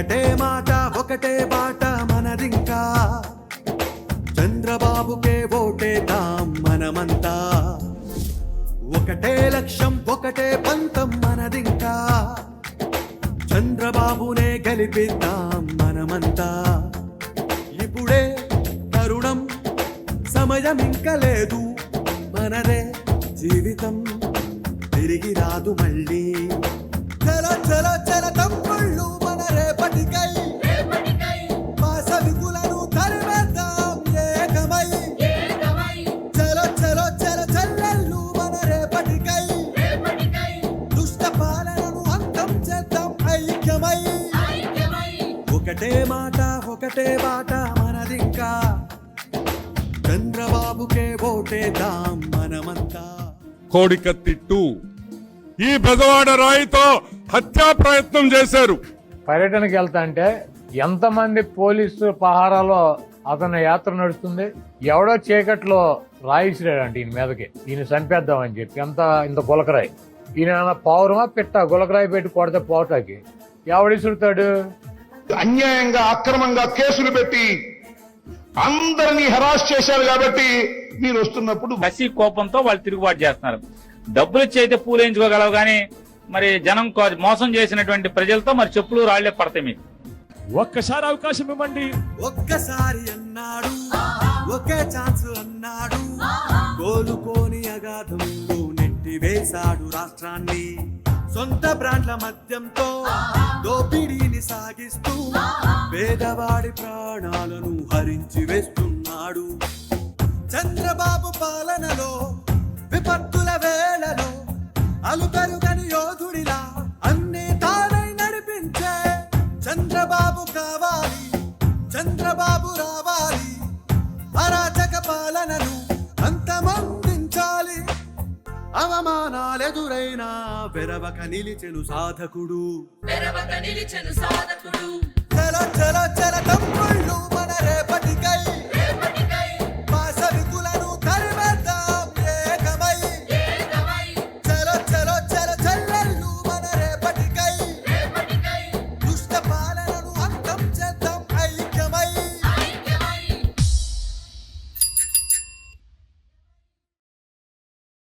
ఒకటే మాట ఒకటే బాట మనదింకా. చంద్రబాబుకే ఓటేద్దాం మనమంతా. ఒకటే లక్ష్యం ఒకటే పంతం మనదింకా. చంద్రబాబునే గెలిపిద్దాం మనమంతా. ఇప్పుడే తరుణం సమయం ఇంకా లేదు మనదే జీవితం తిరిగి రాదు మళ్ళీ. ఒకటే మాట ఒకటే బాట మనదింకా. చంద్రబాబుకే ఓటేద్దాం మనమంతా. కోడికత్తి టూ. ఈ బెజవాడ రాయితో హత్యా ప్రయత్నం చేశారు. పర్యటనకి వెళ్తా అంటే ఎంతమంది పోలీసు పహారాలో అతని యాత్ర నడుస్తుంది? ఎవడో చీకట్లో రాయిసిరాడంట ఈయన మీదకి. ఈయన చంపేద్దామని చెప్పి. ఎంత ఇంత గులకరాయి. ఈయన పౌరమా పిట్ట? గులకరాయి పెట్టి కొడితే పోటాకి ఎవడిసురుతాడు అన్యాయంగా అక్రమంగా కేసులు పెట్టి అందరినీ హెరాస్ చేశారు కాబట్టి మీరు వస్తున్నప్పుడు కసి కోపంతో వాళ్ళు తిరుగుబాటు చేస్తున్నారు. డబ్బులు ఇచ్చి అయితే పూలేయించుకోగలవు కానీ మరి జనం మోసం చేసినటువంటి ప్రజలతో మరి చెప్పులు రాళ్ళే పడతాయి మీకు. ఒక్కసారి అవకాశం ఇవ్వండి. ఒక్కసారి అన్నాడు ఒకే ఛాన్స్ అన్నాడు. కోలుకోని అగాధంలో నెట్టి వేశాడు రాష్ట్రాన్ని. సొంత బ్రాండ్ల మద్యంతో దోపిడీని సాగిస్తూ పేదవాడి ప్రాణాలను హరించి వేస్తున్నాడు. చంద్రబాబు పాలనలో విపత్తుల వేళలో అలుపెరుగని యోధుడిలా అన్ని తానై నడిపించే చంద్రబాబు కావాలి చంద్రబాబు రావాలి. అరాచక పాలనను అంతమందించాలి. అవమానాలెదురైనా వెరవక నిలిచెను సాధకుడు. పెరవక నిలిచెను సాధకుడు.